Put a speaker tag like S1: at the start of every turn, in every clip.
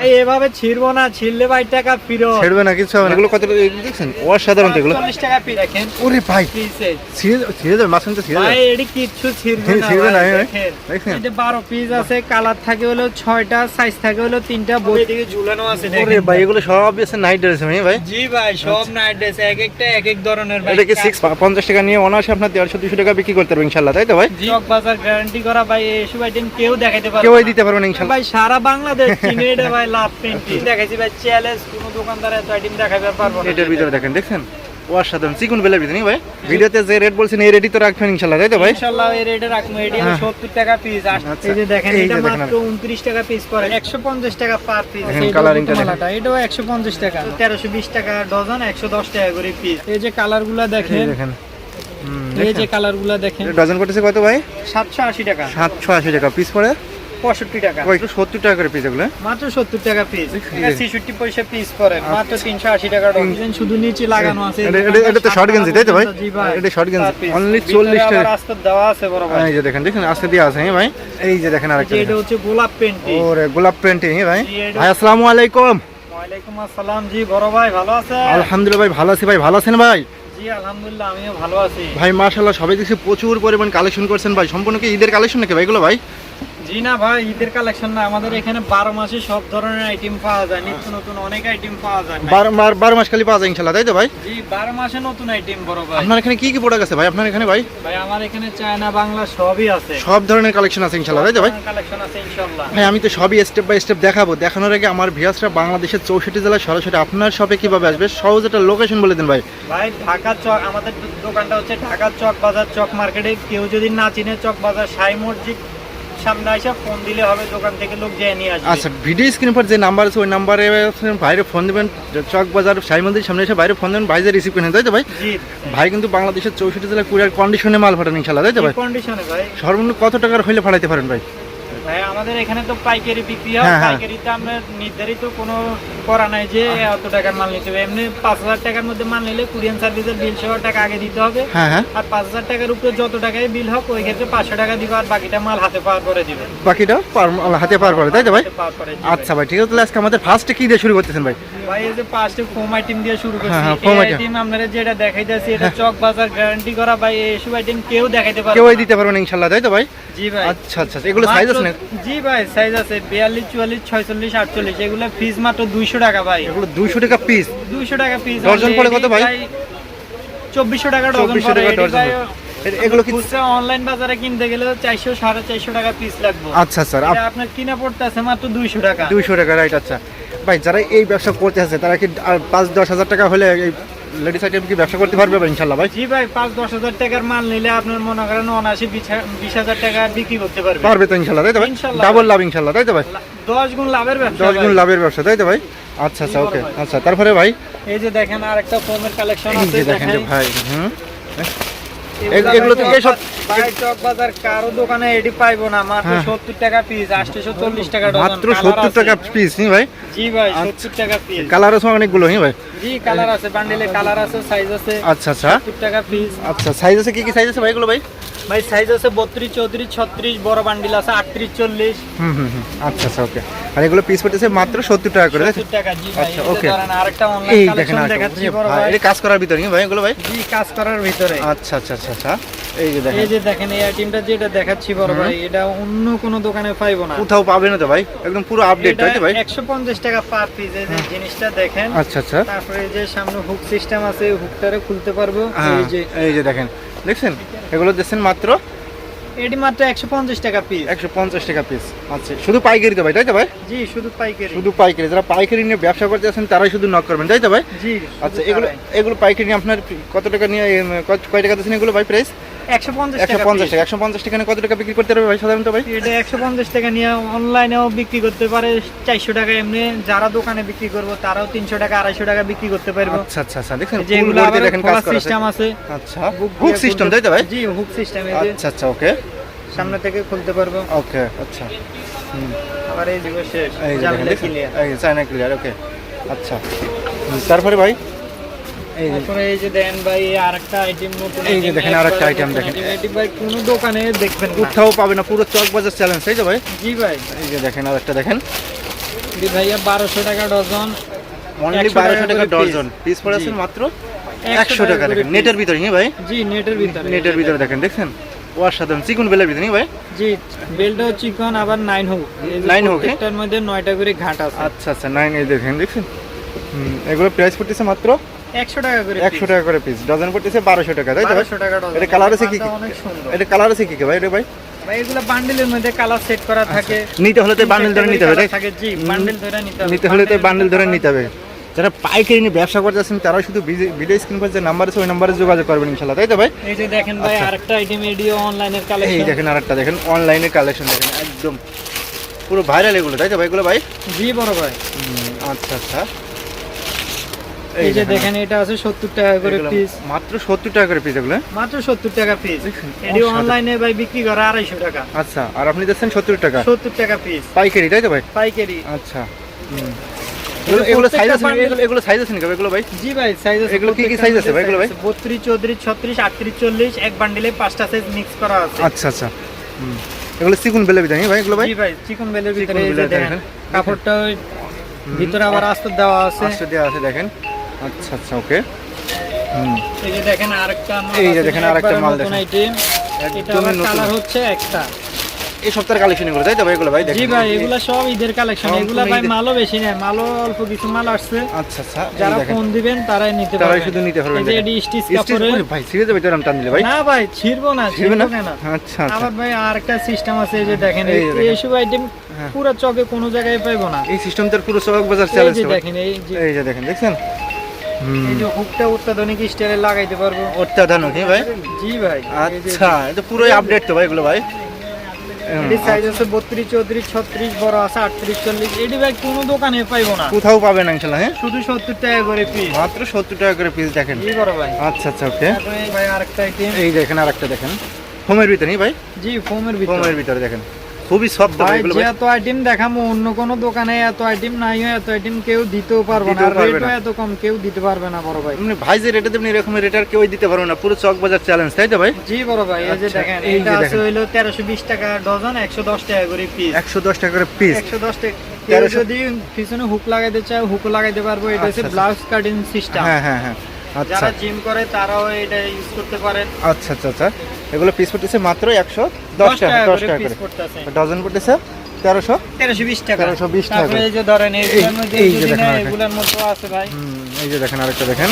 S1: ভাই এভাবে ছিড়বো না ছিড়লে ভাই টাকা ফিরো
S2: ছেড়বে না কিছু হবে না। এগুলো কত দেখছেন অসাধারণ এগুলো।
S1: চল্লিশ টাকা পি দেখেন।
S2: ওরে ভাই ছিঁড়ে ছিঁড়ে যাবে মাঝখান তো ছিঁড়ে
S1: ভাই
S2: যাবে
S1: এটি কিচ্ছু ছিড়বে না
S2: ছিঁড়বে না,
S1: দেখেন।
S2: দেখছেন?
S1: এই যে বারো পিস আছে কালার থাকে হলো ছয়টা সাইজ থাকে হলো তিনটা বই দিকে ঝুলানো আছে
S2: ওরে ভাই এগুলো সব আছে নাইট ড্রেস ভাই ভাই।
S1: জি ভাই সব নাইট ড্রেস এক একটা এক এক ধরনের ভাই।
S2: এটা কি সিক্স পঞ্চাশ টাকা নিয়ে অনার্সে আপনার দেড়শো দুশো টাকা বিক্রি করতে পারবেন ইনশাল্লাহ তাই তো ভাই?
S1: চক বাজার গ্যারান্টি করা ভাই এসব আইটেম কেউ দেখাইতে পারবে
S2: কেউই
S1: না।
S2: দিতে পারবেন ইনশাল্লাহ
S1: ভাই সারা বাংলাদেশ চিনে এটা ভাই লাভ পেন্টিং দেখাইছি ভাই চ্যালেঞ্জ কোনো দোকানদার এত আইটেম দেখাইতে পারব না।
S2: এটার ভিতরে দেখেন দেখছেন? অসাধারণ চিকুন বেলের ভিতরে ভাই। ভিডিওতে যে রেট বলছেন এই রেডি তো রাখবেন ইনশাল্লাহ তাই তো ভাই?
S1: ইনশাআল্লাহ এই রেটে রাখব এটি
S2: হ্যাঁ।
S1: 70 টাকা পিস
S2: আচ্ছা।
S1: এই যে দেখেন এটা মাত্র 29 টাকা পিস পড়ে 150 টাকা পার পিস
S2: দেখেন coloring-টা দেখেন।
S1: এটাও 150 টাকা। 1320 টাকা ডজন 110 টাকা করে পিস এই যে কালারগুলো
S2: এই
S1: দেখেন।
S2: দেখেন।
S1: এই যে
S2: দেখেন?
S1: কালারগুলো দেখেন।
S2: ডজন করতেছে কত ভাই?
S1: 780 টাকা।
S2: সাতশো আশি টাকা পিস পরে
S1: 65 টাকা।
S2: ওই সত্তর টাকা করে পিস এগুলো
S1: মাত্র 70 টাকা পিস
S2: দেখছি।
S1: 66 পয়সা পিস পড়ে মাত্র 380 টাকা ডজন শুধু নিচে লাগানো আছে
S2: এটা- এটা- এটা তো short গেঞ্জি, তাই তো ভাই? এটা short গেঞ্জি।
S1: per piece।
S2: Only
S1: ভিতরে
S2: 40 টাকা।
S1: আবার দেওয়া আছে বড় ভাই।
S2: এই যে দেখেন দেখেন আজকে দিয়ে আছে হ্যাঁ ভাই? এই যে দেখেন আরেকটা
S1: এটা হচ্ছে গোলাপ পেন্টি
S2: ওরে গোলাপ প্রিন্টিং হ্যাঁ ভাই? ভাই আসসালামু আলাইকুম।
S1: ওয়ালাইকুম আসসালাম। জি বড় ভাই ভালো আছে
S2: আলহামদুলিল্লাহ ভাই ভালো আছি ভাই। ভালো আছেন ভাই?
S1: আলহামদুলিল্লাহ আমিও ভালো আছি।
S2: ভাই সবাই দেখছি প্রচুর পরিমাণ কালেকশন করছেন ভাই। সম্পূর্ণ কি ঈদের কালেকশন নাকি ভাই এগুলো ভাই?
S1: জি না ভাই ঈদের কালেকশন না। আমাদের এখানে বারো মাসে সব ধরনের আইটেম পাওয়া যায়। নিত্য নতুন অনেক আইটেম পাওয়া যায় ভাই।
S2: বারো বারো- বারো মাস খালি পাওয়া যায় ইনশাল্লাহ তাই তো ভাই?
S1: জি বারো মাসে নতুন আইটেম বড় ভাই।
S2: আপনার এখানে কি কি প্রোডাক্ট আছে ভাই? আপনার এখানে ভাই?
S1: ভাই আমার এখানে চায়না বাংলা সবই আছে।
S2: সব ধরনের কালেকশন আছে ইনশাল্লাহ তাই তো ভাই?
S1: কালেকশন আছে ইনশাল্লাহ।
S2: ভাই আমি তো সবই স্টেপ বাই স্টেপ দেখাবো। দেখানোর আগে আমার ভিয়াসরা বাংলাদেশের চৌষট্টি জেলায় সরাসরি আপনার শপে কীভাবে আসবে সহজ একটা লোকেশন বলে দিন ভাই।
S1: ভাই ঢাকা চক আমাদের দোকানটা হচ্ছে ঢাকা চক বাজার চক মার্কেটে। কেউ যদি না চিনে চক বাজার সাই মসজিদ সামনে এসে ফোন দিলে হবে দোকান থেকে লোক যেয়ে নিয়ে আসবে।
S2: আচ্ছা ভিডিও স্ক্রিন পর যে নাম্বার আছে ওই নাম্বারে বাইরে ফোন দেবেন চক বাজার সাই মন্দির সামনে এসে বাইরে ফোন দেবেন ভাই যে রিসিভ করেন তাই তো ভাই? ভাই কিন্তু বাংলাদেশের চৌষট্টি জেলা কুরিয়ার কন্ডিশনে মাল ফাটান ইনশাল্লাহ তাই তো ভাই?
S1: কন্ডিশনে ভাই?
S2: সর্বনিম্ন কত টাকার হইলে ফাটাইতে পারেন ভাই?
S1: ভাই আমাদের এখানে তো পাইকারি বিক্রি হয়
S2: হ্যাঁ, হ্যাঁ।
S1: পাইকারিতে আমরা নির্ধারিত কোনো করা নাই যে এত টাকার মাল নিতে হবে। এমনি পাঁচ হাজার টাকার মধ্যে মাল নিলে কুরিয়ান সার্ভিসের বিল সহ টাকা আগে দিতে হবে।
S2: হ্যাঁ হ্যাঁ।
S1: আর পাঁচ হাজার টাকার উপরে যত টাকায় বিল হোক ওই ক্ষেত্রে পাঁচশো টাকা দিবে আর বাকিটা মাল হাতে পাওয়ার করে দিবে।
S2: বাকিটা হাতে পার করে তাই তো ভাই?
S1: পাওয়ার।
S2: আচ্ছা ভাই। ঠিক আছে তাহলে আজকে আমাদের ফার্স্টে কি দিয়ে শুরু করতেছেন ভাই?
S1: ভাই এই যে পাঁচটা ফোম আইটেম দিয়ে শুরু করছি।
S2: হ্যাঁ, হ্যাঁ,
S1: এই। আইটেম আপনারা যেটা দেখাইতেছি এটা চক বাজার গ্যারান্টি করা ভাই এইসব আইটেম কেউ দেখাইতে পারবে
S2: কেউই
S1: না।
S2: দিতে পারবেন ইনশাল্লাহ তাই তো ভাই?
S1: জি ভাই।
S2: আচ্ছা আচ্ছা আচ্ছা। এগুলো সাইজ আছে না
S1: জি ভাই সাইজ আছে বিয়াল্লিশ চুয়াল্লিশ ছয়চল্লিশ আটচল্লিশ এগুলো ফিজ মাত্র দুইশো টাকা ভাই।
S2: এগুলো দুইশো টাকা পিস
S1: দুইশো টাকা পিস
S2: ডজন পড়ে কত ভাই?
S1: চব্বিশশো টাকা
S2: 2400 টাকা ডজন। এগুলো কি
S1: অনলাইন বাজারে কিনতে গেলে চারশো সাড়ে চারশো টাকা পিস লাগবে।
S2: আচ্ছা স্যার
S1: আপনার কিনা পড়তেছে মাত্র দুইশো টাকা।
S2: দুইশো টাকা রাইট আচ্ছা। ভাই যারা এই ব্যবসা করতে আছে তারা কি আর পাঁচ দশ হাজার টাকা হলে এই লেডিস আইটেম কি ব্যবসা করতে পারবে ইনশাল্লাহ ভাই?
S1: জি ভাই পাঁচ দশ হাজার টাকার মাল নিলে আপনার মনে করেন অনাশি বিশ হাজার টাকা বিক্রি করতে পারবে।
S2: পারবে তো ইনশাল্লাহ তাই তো ভাই? ডাবল লাভ ইনশাল্লাহ তাই তো ভাই?
S1: দশ গুণ লাভের ব্যবসা
S2: দশ গুণ লাভের ব্যবসা তাই তো ভাই? আচ্ছা আচ্ছা ওকে আচ্ছা তারপরে ভাই?
S1: এই যে দেখেন আর একটা ফোমের কালেকশন আছে
S2: দেখেন ভাই হুম।
S1: এগুলা
S2: তো
S1: চক বাজার কারও দোকানে এটি পাইবো না মাত্র
S2: হ্যাঁ।
S1: সত্তর টাকা পিস আটশো চল্লিশ টাকা ডজন
S2: মাত্র। টাকা পিস নি ভাই?
S1: জি ভাই
S2: আচ্ছা।
S1: টাকা পিস
S2: কালার আছে অনেকগুলো হ্যাঁ ভাই?
S1: জি কালার আছে বান্ডিলে কালার আছে সাইজ আছে।
S2: আচ্ছা আচ্ছা।
S1: টাকা পিস
S2: আচ্ছা সাইজ আছে কি কি সাইজ আছে ভাই এগুলো ভাই?
S1: ভাই সাইজ আছে বত্রিশ চৌত্রিশ ছত্রিশ বড় বান্ডিল আছে আটত্রিশ চল্লিশ।
S2: হুম হুম হুম। আচ্ছা আচ্ছা ওকে আর এগুলো পিস পড়তেছে মাত্র সত্তর টাকা করে?
S1: সত্তর টাকা জি
S2: আচ্ছা,
S1: ধরেন আরেকটা
S2: এই
S1: অনলাইন
S2: দেখেন
S1: কালেকশন দেখাচ্ছি
S2: এটা কাজ করার ভিতরে ভাই এগুলো ভাই?
S1: জি কাজ করার ভিতরে।
S2: আচ্ছা আচ্ছা আচ্ছা আচ্ছা। এই যে দেখেন।
S1: এই যে দেখেন এই আইটেমটা যেটা দেখাচ্ছি বড় ভাই এটা অন্য কোনো দোকানে পাইবো না।
S2: কোথাও পাবে না তো ভাই একদম পুরো আপডেট তাই তো ভাই?
S1: একশো পঞ্চাশ টাকা পার পিস এই যে জিনিসটা দেখেন।
S2: আচ্ছা আচ্ছা।
S1: তারপরে এই যে সামনে হুক সিস্টেম আছে হুকটারে খুলতে পারব।
S2: হ্যাঁ,
S1: এই যে
S2: এই যে দেখেন। দেখছেন? এগুলো দিচ্ছেন মাত্র
S1: এটি মাত্র একশো পঞ্চাশ টাকা পিস
S2: একশো পঞ্চাশ টাকা পিস আচ্ছা শুধু পাইকারি তো ভাই তাই তো ভাই?
S1: জি শুধু পাইকারি।
S2: শুধু পাইকারি যারা পাইকারি নিয়ে ব্যবসা করতে আছেন তারাই শুধু নক করবেন তাই তো ভাই?
S1: জি
S2: আচ্ছা এগুলো এগুলো পাইকারি নিয়ে আপনার কত টাকা নিয়ে কয় টাকা দিচ্ছেন এগুলো ভাই প্রাইস
S1: একশো পঞ্চাশ
S2: একশো পঞ্চাশ টাকা। একশো পঞ্চাশ টাকা কত টাকা বিক্রি করতে পারবে ভাই সাধারণত ভাই?
S1: এটা একশো পঞ্চাশ টাকা নিয়ে অনলাইনেও বিক্রি করতে পারে চারশো টাকা এমনি। যারা দোকানে বিক্রি করব তারাও তিনশো টাকা আড়াইশো টাকা বিক্রি করতে পারব।
S2: আচ্ছা আচ্ছা আচ্ছা। দেখেন
S1: যেগুলো
S2: ফুল বডিতে
S1: আবার
S2: দেখেন কাজ করা
S1: সিস্টেম আছে।
S2: আচ্ছা।
S1: হুক
S2: হুক সিস্টেম তাই তো ভাই?
S1: জি হুক সিস্টেম
S2: আচ্ছা আচ্ছা ওকে
S1: সামনে থেকে খুলতে পারব।
S2: ওকে আচ্ছা।
S1: আবার এই দিকে শেষ।
S2: এই চায়না ক্লিয়ার ওকে আচ্ছা। তারপরে ভাই?
S1: তারপরে এই যে দেন ভাই আরেকটা আইটেম নতুন
S2: এই যে দেখেন আরেকটা
S1: নতুন
S2: দেখেন।
S1: এটি ভাই কোনো দোকানে দেখবেন
S2: কোথাও পাবে না পুরো চক বাজার চ্যালেঞ্জ তাই তো ভাই?
S1: জি ভাই।
S2: এই যে দেখেন
S1: দি ভাইয়া টাকা ডজন
S2: অনলি
S1: 100 টাকা
S2: ডজন। পিস। মাত্র
S1: 100
S2: একশো টাকা দেখেন। নেটের ভিতরে হ্যাঁ ভাই?
S1: জি নেটের ভিতরে।
S2: নেটের ভিতরে দেখেন দেখছেন অসাধারণ চিকুন বেলের ভিতরে ভাই?
S1: জি চিকন আবার হোক
S2: হ্যাঁ?
S1: মধ্যে করে ঘাট আছে।
S2: আচ্ছা আচ্ছা এই দেখেন দেখছেন? এগুলো প্রাইস পড়তেছে মাত্র
S1: একশো টাকা করে
S2: একশো টাকা করে পিস ডজন পড়তেছে বারোশো টাকা তাই তো? ভাই?
S1: বারোশো টাকা ডজন
S2: এটা কালার আছে কি কি?
S1: অনেক সুন্দর।
S2: এটা কালার আছে কি কি ভাই? এটা ভাই?
S1: ভাই এগুলো বান্ডেলের মধ্যে কালার সেট করা থাকে।
S2: নিতে হলে তো বান্ডেল ধরে নিতে হবে তাই?
S1: থাকে জি বান্ডেল ধরে নিতে হবে
S2: নিতে হলে তো বান্ডেল ধরে নিতে হবে। যারা পাইকারি নিয়ে ব্যবসা করতে করতেছেন তারা শুধু ভিডিও স্ক্রিন পর যে নাম্বার আছে ওই নাম্বারে যোগাযোগ করবেন ইনশাল্লাহ তাই তো ভাই?
S1: এই যে দেখেন ভাই
S2: আচ্ছা।
S1: আরেকটা আইটেম এডিও অনলাইনের
S2: এই
S1: কালেকশন
S2: দেখেন আরেকটা দেখেন অনলাইনে কালেকশন দেখেন একদম পুরো ভাইরাল এগুলো তাই তো ভাই এগুলো ভাই?
S1: জি বড় ভাই।
S2: আচ্ছা আচ্ছা।
S1: এই যে দেখেন। এটা আছে সত্তর টাকা করে পিস
S2: মাত্র সত্তর টাকা করে পিস এগুলো?
S1: মাত্র সত্তর টাকা পিস
S2: দেখছেন?
S1: এটি অনলাইনে ভাই বিক্রি করে আড়াইশো টাকা।
S2: আচ্ছা আর আপনি দিচ্ছেন সত্তর টাকা?
S1: সত্তর টাকা পিস
S2: পাইকারি তাই তো ভাই?
S1: পাইকারি।
S2: আচ্ছা। এগুলো এগুলো সাইজ আছে এগুলো এগুলো সাইজ আছে ভাই? এগুলো ভাই?
S1: জি ভাই সাইজ আছে
S2: এগুলো কি কি আছে ভাই, ভাই?
S1: এক বান্ডিলে পাঁচটা সাইজ মিক্স করা আছে।
S2: আচ্ছা আচ্ছা। এগুলো চিকুন বেলে বিদানি ভাই এগুলো ভাই?
S1: জি ভাই চিকন বেলের ভিতরে এই যে দেখেন
S2: দেখেন।
S1: কাপড়টা ভিতরে আবার আস্তর দেওয়া আছে।
S2: দেওয়া আছে দেখেন। আচ্ছা আচ্ছা ওকে। হুম।
S1: এই যে দেখেন আরেকটা মাল
S2: এই যে দেখেন আরেকটা মাল দেখেন।
S1: item। এটা কালার হচ্ছে একটা।
S2: এই সপ্তাহের কালেকশন এগুলো তাই তো ভাই? এগুলো ভাই দেখেন।
S1: জি ভাই এগুলা সব ঈদের কালেকশন
S2: সব
S1: এগুলা
S2: কোনো
S1: ভাই মালও বেশি নেই মালও অল্প কিছু মাল আসছে।
S2: আচ্ছা আচ্ছা
S1: যারা ফোন দিবেন তারাই নিতে
S2: তারাই শুধু নিতে পারবেন
S1: এই যে। স্টিচ কাপড়ের
S2: ভাই ছিঁড়ে যাবে তোর টান দিলে ভাই।
S1: না ভাই ছিড়বো না
S2: ছিঁড়বে না? আচ্ছা আচ্ছা।
S1: আবার ভাই আর একটা সিস্টেম আছে এই যে দেখেন
S2: এই।
S1: এইসব আইটেম
S2: হ্যাঁ।
S1: পুরো চকে কোনো জায়গায় পাইবো না।
S2: এই সিস্টেম তোর পুরো সবক বাজার
S1: এই যে দেখেন এই যে
S2: দেখেন দেখছেন?
S1: এই যে হুকটা অত্যাধুনিক স্টাইলে লাগাইতে পারব।
S2: অত্যাধানুক ভাই?
S1: জি ভাই।
S2: আচ্ছা এটা পুরোই আপডেট তো ভাই এগুলো ভাই।
S1: সাইজ আছে বত্রিশ চৌত্রিশ ছত্রিশ বড় আছে আটত্রিশ চল্লিশ। এটি ভাই কোনো দোকানে পাইবো না।
S2: কোথাও পাবেন না ইনশাল্লাহ হ্যাঁ
S1: শুধু সত্তর টাকা করে পিস
S2: মাত্র সত্তর টাকা করে পিস দেখেন।
S1: ভাই।
S2: আচ্ছা আচ্ছা ওকে।
S1: ভাই আরেকটা
S2: এই দেখেন আর একটা দেখেন। ফোমের ভিতরে ভাই?
S1: জি ফোমের ভিতরে।
S2: ফোমের ভিতরে দেখেন। খুবই
S1: ভাই
S2: এগুলো ভাই।
S1: এত আইটেম দেখাবো অন্য কোনো দোকানে এত আইটেম নাই এত আইটেম কেউ দিতেও পারবে না। রেটও এত কম কেউ দিতে পারবে না বড় ভাই।
S2: এমনি ভাই যে রেটে দেবেন এরকম রেট আর কেউ দিতে পারবে না। পুরো চক বাজার চ্যালেঞ্জ তাই তো ভাই?
S1: জি বড় ভাই এই যে
S2: আচ্ছা,
S1: দেখেন এটা আছে তেরোশো বিশ টাকা ডজন একশো দশ টাকা করে পিস
S2: একশো দশ টাকা করে পিস
S1: একশো দশ টাকা কেউ যদি পিছনে হুক লাগাইতে চায় হুক লাগাইতে পারব। এটা হচ্ছে। ব্লাউজ কাটিং সিস্টেম
S2: হ্যাঁ হ্যাঁ হ্যাঁ।
S1: যারা জিম করে তারাও এটা ইউজ করতে পারেন
S2: আচ্ছা আচ্ছা আচ্ছা। এগুলো পিস পড়তেছে মাত্র একশো দশ টাকা দশ টাকা করে ডজন পড়তেছে। তেরোশো?
S1: তেরোশো বিশ টাকা।
S2: 1320 টাকা
S1: তারপরে এই যে ধরেন মধ্যে
S2: এই যে দেখেন
S1: এগুলোর মধ্যেও আছে ভাই।
S2: হুম, এই যে দেখেন আরেকটা দেখেন।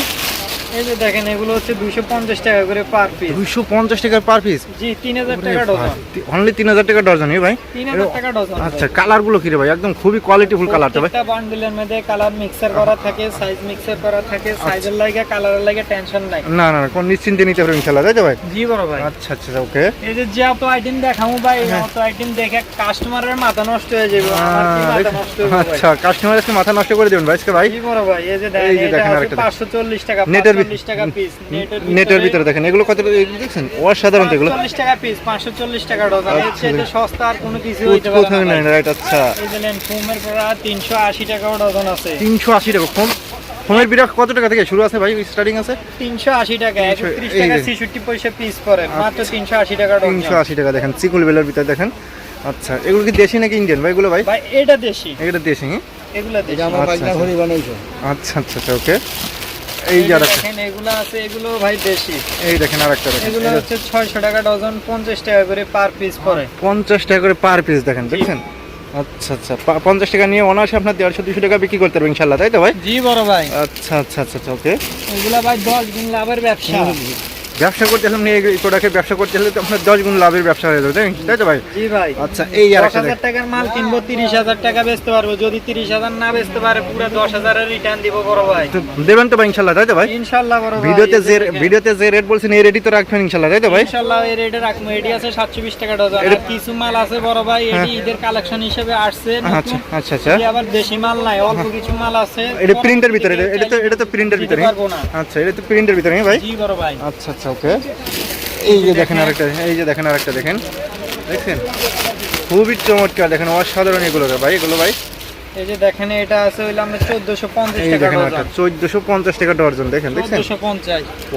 S1: এই যে দেখেন এগুলো হচ্ছে দুইশো পঞ্চাশ টাকা করে পার পিস
S2: দুইশো পঞ্চাশ টাকা পার পিস
S1: জি তিন হাজার টাকা ডজন
S2: অনলি তিন হাজার টাকা ডজন ভাই?
S1: তিন হাজার টাকা ডজন
S2: আচ্ছা কালারগুলো কি রে ভাই? একদম খুবই কোয়ালিটিফুল কালার তো ভাই।
S1: বান্ডেলের মধ্যে কালার মিক্সার করা থাকে সাইজ মিক্সার করা থাকে
S2: আচ্ছা।
S1: সাইজের লাগে কালারের লাগে টেনশন নাই।
S2: না না কোন নিশ্চিন্তে নিতে পারবেন ইনশাল্লাহ তাই তো ভাই?
S1: জি বড় ভাই।
S2: আচ্ছা আচ্ছা ওকে
S1: এই যে যে আইটেম দেখাবো ভাই
S2: হ্যাঁ।
S1: আইটেম দেখে কাস্টমারের মাথা নষ্ট হয়ে যাবে আমার কি মাথা নষ্ট হবে
S2: আচ্ছা কাস্টমার আজকে মাথা নষ্ট করে দেবেন ভাই আজকে ভাই।
S1: জি বড় ভাই এই যে দেখেন এটা
S2: দেখেন
S1: আছে
S2: আরেকটা দেখেন।
S1: 540 টাকা
S2: নেটের
S1: 540 টাকা পিস
S2: নেটের ভিতরে দেখেন এগুলো কত দেখছেন অসাধারণ এগুলো।
S1: 540 টাকা পিস 540 টাকা ডজন।
S2: আচ্ছা।
S1: চেয়ে সস্তা আর কোনো কিছু হইতে পারে
S2: কোথাও নাই রাইট আচ্ছা।
S1: এই যে নেন ফোমের পড়া 380 টাকাও ডজন আছে।
S2: তিনশো আশি টাকা ফোন ফোনের বিরাট কত টাকা থেকে শুরু আছে ভাই স্টার্টিং আছে?
S1: 380 টাকা 31
S2: এই
S1: টাকা
S2: যে।
S1: 66 পয়সা পিস পড়ে মাত্র 380 টাকা ডজন।
S2: তিনশো আশি টাকা দেখেন চিকুল বেলার ভিতরে দেখেন। আচ্ছা এগুলো কি দেশি নাকি ইন্ডিয়ান ভাই এগুলো ভাই?
S1: ভাই এটা দেশি।
S2: এটা দেশি
S1: এগুলা দেশি।
S2: আমার ঘড়ি আচ্ছা আচ্ছা আচ্ছা ওকে। এই যে আরেকটা।
S1: দেখেন এগুলো আছে এগুলো ভাই দেশি।
S2: এই দেখেন আরেকটা দেখেন।
S1: এগুলো হচ্ছে 600 টাকা ডজন 50 টাকা করে পার পিস পড়ে।
S2: পঞ্চাশ টাকা করে পার পিস দেখেন দেখছেন? আচ্ছা আচ্ছা পঞ্চাশ টাকা নিয়ে অনার্সে আপনার দেড়শো দুশো টাকা বিক্রি করতে পারবেন ইনশাল্লাহ তাই তো ভাই?
S1: জি বড় ভাই।
S2: আচ্ছা আচ্ছা আচ্ছা আচ্ছা ওকে।
S1: এগুলা ভাই 10 দিন লাভের ব্যবসা।
S2: ব্যবসা করতে হলে আপনি এই প্রোডাক্টের ব্যবসা করতে হলে তো আপনার দশ গুণ লাভের ব্যবসা হয়ে যাবে তাই তো ভাই?
S1: জি ভাই।
S2: আচ্ছা এই আর
S1: হাজার টাকার মাল কিনবো তিরিশ হাজার টাকা বেচতে পারব যদি তিরিশ হাজার না বেচতে পারে পুরো দশ হাজারের রিটার্ন দিব বড় ভাই।
S2: দেবেন তো ভাই ইনশাল্লাহ তাই তো ভাই?
S1: ইনশাল্লাহ বড়
S2: ভিডিওতে যে ভিডিওতে যে রেট বলছেন এই রেটই তো রাখবেন ইনশাল্লাহ তাই তো ভাই?
S1: ইনশাল্লাহ এই রেটে রাখব। এটি আছে সাতশো বিশ টাকা ডজন।
S2: এটা-
S1: আর কিছু মাল আছে বড় ভাই এটি
S2: হ্যাঁ।
S1: ঈদের কালেকশন হিসেবে আসছে।
S2: আচ্ছা আচ্ছা আচ্ছা।
S1: আবার বেশি মাল নাই অল্প কিছু মাল আছে।
S2: এটা প্রিন্টের ভিতরে এটা- তো এটা তো প্রিন্টের ভিতরে আচ্ছা এটা তো প্রিন্টের ভিতরে হ্যাঁ ভাই?
S1: জি বড় ভাই।
S2: আচ্ছা আচ্ছা। ওকে এই যে দেখেন আরেকটা এই যে দেখেন আরেকটা দেখেন। দেখছেন? খুবই চমৎকার দেখেন অসাধারণ এগুলো ভাই এগুলো ভাই।
S1: এই যে দেখেন এটা আছে হইল আমরা টাকা ডজন।
S2: টাকা ডর্জন দেখেন দেখছেন?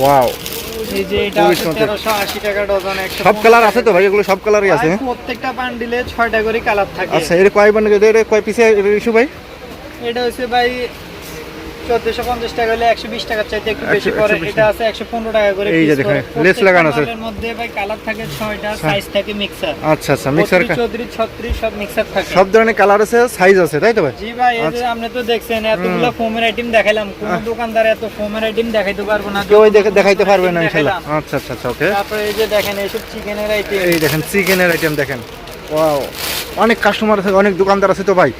S2: ওয়াও।
S1: এই যে এটা টাকা ডজন
S2: সব কালার আছে তো ভাই এগুলো সব কালারই আছে।
S1: প্রত্যেকটা বান্ডিলে করে কালার থাকে।
S2: আচ্ছা এর কয় বান্ডেল এর কয় পিসে ইস্যু ভাই?
S1: এটা হচ্ছে ভাই চোদ্দশো পঞ্চাশ টাকা হলে একশো বিশ টাকার চাইতে একটু বেশি পরে
S2: 120
S1: এটা আছে একশো পনেরো টাকা করে
S2: এই যে দেখেন, লেস লাগানো আছে।
S1: প্রত্যেকটা মধ্যে ভাই কালার থাকে ছয়টা সাইজ থাকে মিক্সার
S2: আচ্ছা আচ্ছা মিক্সার
S1: চৌত্রিশ ছত্রিশ সব মিক্সার থাকে।
S2: সব ধরনের কালার আছে সাইজ আছে তাই তো ভাই?
S1: জি ভাই এই যে
S2: আচ্ছা।
S1: আপনি তো দেখছেন এতগুলো ফোমের আইটেম দেখাইলাম। কোন দোকানদার এত ফোমের আইটেম দেখাইতে পারব না
S2: কেউ দেখে দেখাইতে পারবে না আচ্ছা আচ্ছা আচ্ছা ওকে
S1: তারপরে এই যে দেখেন এইসব চিকেনের আইটেম
S2: এই দেখেন চিকেনের আইটেম দেখেন। ওয়াও অনেক কাস্টমার আছে অনেক দোকানদার আছে তো ভাই।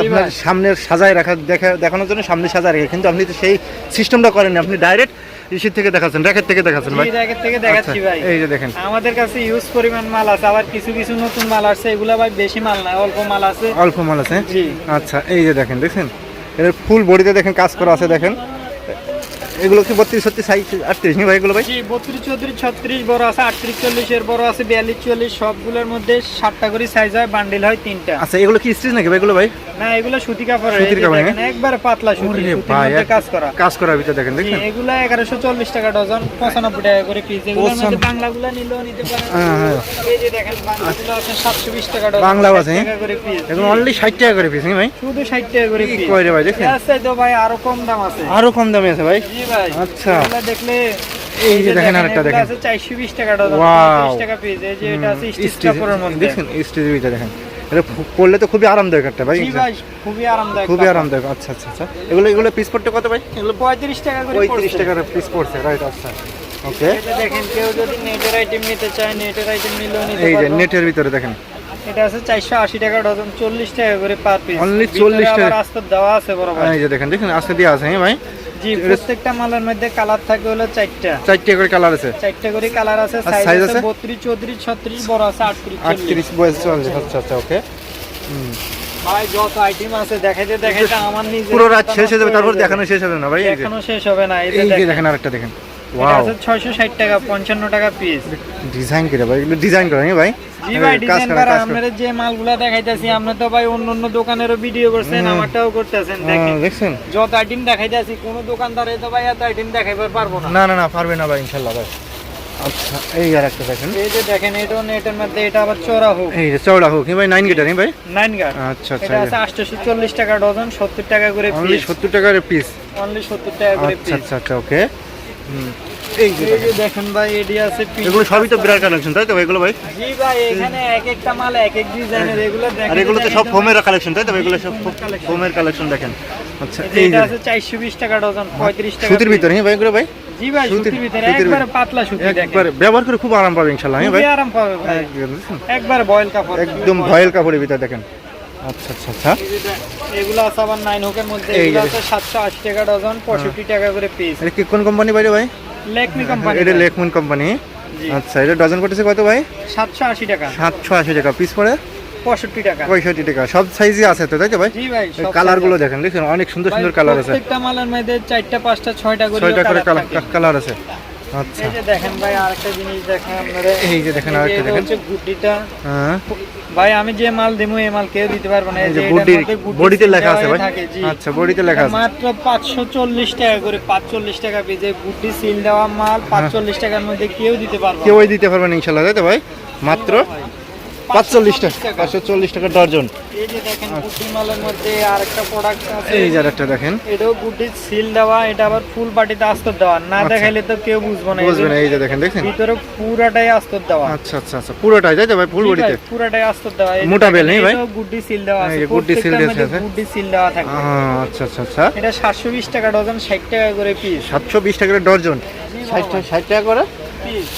S2: আপনার
S1: ভাই।
S2: সামনের সাজায় রাখা দেখা দেখানোর জন্য সামনে সাজায় রাখে কিন্তু আপনি তো সেই সিস্টেমটা করেন না। আপনি ডাইরেক্ট ইসির থেকে দেখাচ্ছেন র্যাকের থেকে দেখাচ্ছেন ভাই।
S1: র্যাকের থেকে দেখাচ্ছি
S2: আচ্ছা,
S1: ভাই।
S2: এই যে দেখেন।
S1: আমাদের কাছে ইউজ পরিমাণ মাল আছে আবার কিছু কিছু নতুন মাল আসছে এগুলা ভাই বেশি মাল না অল্প মাল আছে।
S2: অল্প মাল আছে
S1: জি।
S2: আচ্ছা এই যে দেখেন দেখেন এর ফুল বডিতে দেখেন কাজ করা আছে দেখেন। এগুলো কি বত্রিশ ছত্রিশ সাইজ আটত্রিশ নি ভাই এগুলো ভাই?
S1: জি বত্রিশ চৌত্রিশ ছত্রিশ বড় আছে আটত্রিশ চল্লিশ এর বড় আছে বিয়াল্লিশ চল্লিশ সবগুলোর মধ্যে সাতটা করে সাইজ হয় বান্ডিল হয় তিনটা।
S2: আচ্ছা এগুলো কি স্টিচ নাকি ভাই এগুলো ভাই?
S1: না এগুলো সুতি কাপড়ের
S2: সুতির কাপড়,
S1: দেখেন, একবারে পাতলা সুতি সুতির মধ্যে কাজ করা।
S2: কাজ করার ভিতরে দেখেন
S1: জি,
S2: দেখছেন?
S1: এগুলা এগারোশো চল্লিশ টাকা ডজন পঁচানব্বই টাকা করে পিস মধ্যে। বাংলাগুলা নিলেও নিতে পারেন।
S2: হ্যাঁ, হ্যাঁ।
S1: এই যে দেখেন বাংলাগুলো আছে সাতশো বিশ টাকা ডজন 60
S2: আছে, হ্যাঁ? অনলি ষাট টাকা করে পিস ভাই?
S1: শুধু ষাট টাকা করে পিস
S2: ভাই দেখছেন?
S1: আছে তো ভাই আরও কম দাম আছে।
S2: আরও কম দামে আছে ভাই?
S1: জি ভাই
S2: আচ্ছা।
S1: এগুলা দেখলে
S2: এই যে দেখেন আরেকটা দেখেন।
S1: আছে চারশো বিশ টাকা ডজন
S2: Wow.
S1: পঁয়ত্রিশ টাকা পিস এই যে এটা আছে স্টিচ কাপড়ের মধ্যে।
S2: দেখছেন? স্টিচ ভিতরে দেখেন। এটা ফু- তো খুবই আরামদায়ক একটা ভাই।
S1: ভাই খুবই আরামদায়ক
S2: খুবই আরামদায়ক আচ্ছা আচ্ছা আচ্ছা। এগুলো এগুলো পিস পড়তে কত ভাই?
S1: এগুলো পঁয়ত্রিশ টাকা করে
S2: পঁয়ত্রিশ। টাকার পিস পড়ছে রাইট আচ্ছা। ওকে
S1: দেখেন কেউ যদি নেটের আইটেম নিতে চায় নেটের আইটেম নিলেও নিতে
S2: এই যে নেটের ভিতরে দেখেন।
S1: এটা আছে চারশো আশি টাকা ডজন চল্লিশ টাকা করে পার পিস
S2: Only 40 টাকা।
S1: আস্ত দেওয়া আছে বড় ভাই
S2: এই যে দেখেন দেখেন আজকে দিয়ে আছে হ্যাঁ ভাই?
S1: জি প্রত্যেকটা মালের মধ্যে কালার থাকে হলো চারটা।
S2: চারটা করে কালার আছে।
S1: চারটা করে কালার আছে সাইজ আছে
S2: আছে?
S1: বত্রিশ চৌত্রিশ ছত্রিশ বড় আছে আটত্রিশ চল্লিশ।
S2: আটত্রিশ বয়স চলছে আচ্ছা আচ্ছা ওকে
S1: ভাই যত আইটেম আছে দেখাইতে দেখাইতে আমার নিজে
S2: পুরো রাত শেষ হয়ে যাবে তারপর দেখানো শেষ হবে না ভাই
S1: এখনও শেষ হবে না এই দেখেন।
S2: আরেকটা দেখেন। ওয়াও
S1: ষাট টাকা পঞ্চান্ন টাকা পিস
S2: ডিজাইন করে ভাই এগুলো ডিজাইন করে ভাই?
S1: জি ভাই ডিজাইন
S2: করা,
S1: করা
S2: করা।
S1: যে মালগুলা দেখাইতেছি আমরা তো ভাই অন্য অন্য দোকানেরও ভিডিও করছেন আমারটাও করতেছেন দেখেন।
S2: দেখছেন?
S1: যত আইটেম দেখাইতেছি কোনো দোকানদারে তো ভাই এত আইটেম দেখাইবার পারব না।
S2: না না না পারবে না ভাই ইনশাল্লাহ ভাই। আচ্ছা এই আর একটা দেখেন।
S1: এই যে দেখেন এটাও নেটের মধ্যে এটা আবার চড়া হোক।
S2: এই যে চওড়া হোক ভাই নাইন গেটার ভাই?
S1: নাইন গার্ড
S2: আচ্ছা আচ্ছা
S1: এটা আছে আটশোশো চল্লিশ টাকা ডজন সত্তর টাকা করে পিস
S2: সত্তর টাকার পিস
S1: অনলি সত্তর টাকা করে
S2: আচ্ছা
S1: পিস
S2: আচ্ছা আচ্ছা ওকে এই যে
S1: দেখেন। ভাই এডি আছে
S2: এগুলো সবই তো বিরাট কালেকশন তাই তো ভাই এগুলো ভাই?
S1: জি ভাই এখানে এক একটা মাল এক এক ডিজাইনের এগুলো দেখেন
S2: আর এগুলো তো সব ফোমের কালেকশন তাই তো? ভাই? এগুলো সব ফোমের কালেকশন দেখেন। আচ্ছা
S1: এই যে আছে টাকা ডজন পঁয়ত্রিশ টাকা
S2: সুতির ভিতরে হ্যাঁ ভাই এগুলো ভাই?
S1: জি ভাই
S2: সুতির-
S1: সুতির ভিতরে একবারে পাতলা সুতি দেখেন।
S2: একবার ব্যবহার করে খুব আরাম পাবে হ্যাঁ ভাই?
S1: আরাম পাবে ভাই।
S2: একদম
S1: বয়েল কাপড়।
S2: একদম ভয়েল কাপড়ের ভিতরে দেখেন। আচ্ছা আচ্ছা আচ্ছা।
S1: এগুলো আছে আবার নাইন হোকের মধ্যে এগুলো আছে সাতশো আশি টাকা ডজন পঁয়ষট্টি টাকা করে পিস
S2: এটা কি কোন কোম্পানি ভাই রে ভাই
S1: লেকমি কোম্পানি
S2: এটা লেকমুন কোম্পানি আচ্ছা এটা ডজন করতেছে কত ভাই?
S1: সাতশো আশি টাকা।
S2: সাতশো আশি টাকা পিস পরে
S1: পঁয়ষট্টি টাকা।
S2: পঁয়ষট্টি টাকা সব সাইজই আছে তো তাই তো ভাই?
S1: কালারগুলো
S2: দেখেন দেখছেন? অনেক সুন্দর সুন্দর কালার আছে।
S1: প্রত্যেকটা মালের মধ্যে চারটা পাঁচটা ছয়টা করে
S2: ছয়টা করে
S1: কালার
S2: আছে। আচ্ছা।
S1: এই যে দেখেন ভাই আরেকটা জিনিস দেখেন আপনারা।
S2: এই যে দেখেন আরেকটা দেখেন।
S1: হচ্ছে গুটিটা।
S2: হ্যাঁ।
S1: ভাই আমি যে মাল দেবো এই মাল কেউ দিতে পারবে না।
S2: এই যে
S1: এটার
S2: বডি
S1: মধ্যে গুটি
S2: বডিতে লেখা আছে ভাই। আচ্ছা বডিতে লেখা আছে।
S1: মাত্র চল্লিশ টাকা করে পাঁচচল্লিশ টাকা পেজে গুটি সিল দেওয়া মাল পাঁচচল্লিশ টাকার মধ্যে কেউ দিতে পারবে
S2: কেউই দিতে পারবেন ইনশাল্লাহ তাই তো ভাই? মাত্র পাঁচচল্লিশ টাকা। পাঁচশো চল্লিশ টাকা ডর্জন।
S1: এই যে দেখেন গুটি মালের মধ্যে আরেকটা প্রোডাক্ট আছে।
S2: এই যে একটা দেখেন।
S1: এটাও গুটি সিল দেওয়া এটা আবার ফুল বাটিতে আস্তর দেওয়া। না
S2: আচ্ছা।
S1: দেখাইলে তো কেউ বুঝব না। এই যে
S2: দেখেন দেখছেন?
S1: ভিতরে পুরাটাই আস্তর দেওয়া।
S2: আচ্ছা আচ্ছা আচ্ছা পুরোটাই তাই তো ভাই ফুল বডিতে
S1: পুরাটাই আস্তর দেওয়া।
S2: মোটা বেল নেই ভাই?
S1: এটাও গুড্ডি সিল দেওয়া আছে।
S2: দেওয়া
S1: সিল দেওয়া থাকে
S2: আচ্ছা আচ্ছা আচ্ছা।
S1: এটা সাতশো বিশ টাকা ডজন ষাট টাকা করে পিস
S2: সাতশো বিশ টাকা ডর্জন। ষাট টাকা ষাট টাকা করে?